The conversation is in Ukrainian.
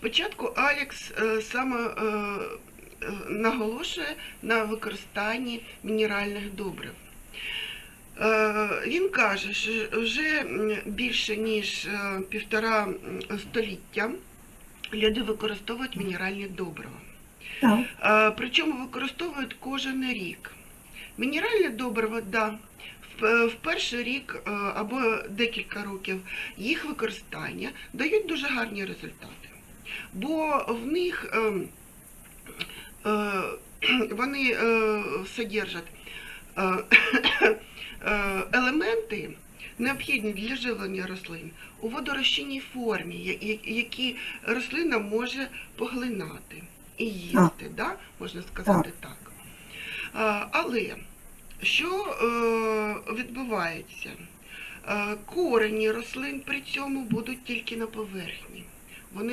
Спочатку Алекс е, саме е, е, наголошує на використанні мінеральних добрив. Е, Він каже, що вже більше ніж півтора століття люди використовують мінеральні добрива. Так. Причому використовують кожен рік. Мінеральні добрива, да, в, в перший рік або декілька років їх використання дають дуже гарні результати. Бо в них е, е, вони е, содержать е, елементи, необхідні для живлення рослин у водорозчинній формі, які рослина може поглинати і їсти, да? можна сказати так. Але що відбувається? Корені рослин при цьому будуть тільки на поверхні.